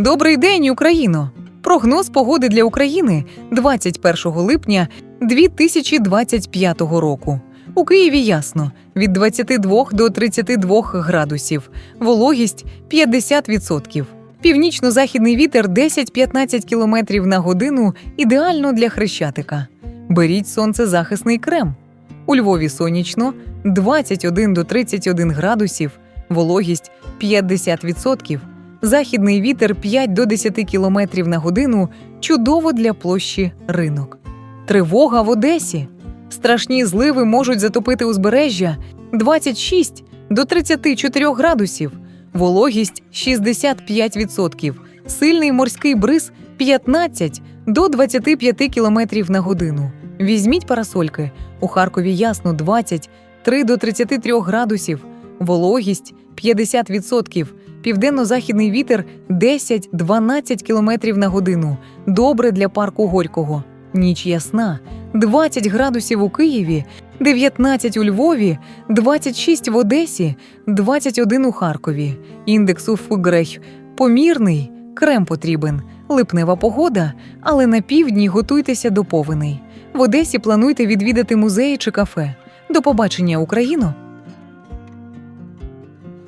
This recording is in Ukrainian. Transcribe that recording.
Добрий день, Україно! Прогноз погоди для України 21 липня 2025 року. У Києві ясно від 22 до 32 градусів, вологість 50%. Північно-західний вітер 10-15 км на годину ідеально для хрещатика. Беріть сонцезахисний крем. У Львові сонячно 21 до 31 градусів, вологість 50%. Західний вітер 5 до 10 км на годину чудово для площі ринок. Тривога в Одесі. Страшні зливи можуть затопити узбережжя 26 до 34 градусів, вологість 65%, сильний морський бриз 15 до 25 км на годину. Візьміть парасольки. У Харкові ясно 23 до 33 градусів, вологість 50%, південно-західний вітер 10-12 км на годину. Добре для парку Горького. Ніч ясна, 20 градусів у Києві, 19 у Львові, 26 в Одесі, 21 у Харкові. Індекс у Фугрех помірний, крем потрібен, липнева погода, але на півдні готуйтеся до повеней. В Одесі плануйте відвідати музеї чи кафе. До побачення, Україно!